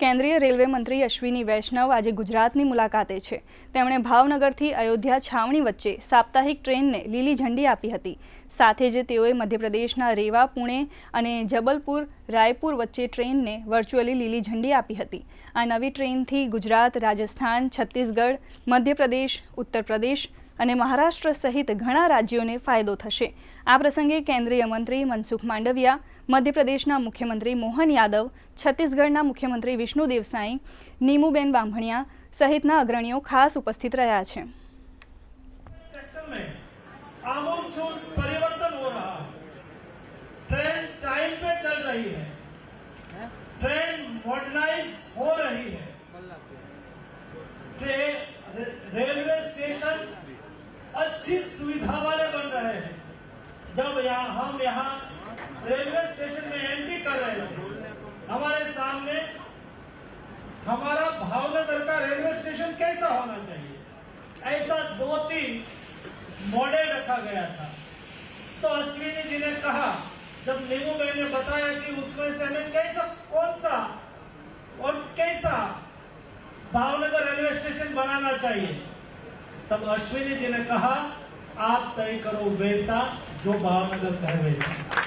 કેન્દ્રીય રેલવે મંત્રી અશ્વિની વૈષ્ણવ આજે ગુજરાતની મુલાકાતે છે. તેમણે ભાવનગરથી અયોધ્યા છાવણી વચ્ચે સાપ્તાહિક ટ્રેનને લીલી ઝંડી આપી હતી. સાથે જ તેઓએ મધ્યપ્રદેશના રેવા, પુણે અને જબલપુર, રાયપુર વચ્ચે ટ્રેનને વર્ચ્યુઅલી લીલી ઝંડી આપી હતી. આ નવી ટ્રેનથી ગુજરાત, રાજસ્થાન, છત્તીસગઢ, મધ્યપ્રદેશ ઉત્તર પ્રદેશ અને મહારાષ્ટ્ર સહિત ઘણા રાજ્યોને ફાયદો થશે આ પ્રસંગે કેન્દ્રીય મંત્રી મનસુખ માંડવિયા મધ્યપ્રદેશના મુખ્યમંત્રી મોહન યાદવ છત્તીસગઢના મુખ્યમંત્રી વિષ્ણુદેવ સાંઈ નીમુબેન બાંભણિયા સહિતના અગ્રણીઓ ખાસ ઉપસ્થિત રહ્યા છે सेक्टर में आमूलचूल परिवर्तन हो रहा है ट्रेन टाइम पे चल रही है ट्रेन मॉडर्नाइज हो रही है ट्रेन रे- रेलवे स्टेशन अच्छी सुविधा वाले बन रहे हैं, जब यहाँ, हम यहाँ रेलवे स्टेशन में एंट्री कर रहे थे हमारे सामने हमारा भावनगर का रेलवे स्टेशन कैसा होना चाहिए? ऐसा दो तीन मॉडल रखा गया था। तो अश्विनी जी ने कहा, जब नीमू भाई ने बताया कि उसमें से हमें कैसा, कौन सा और कैसा भावनगर रेलवे स्टेशन बनाना चाहिए तब अश्विनी जी ने कहा आप तय करो वैसा जो भावनगर कहे वैसा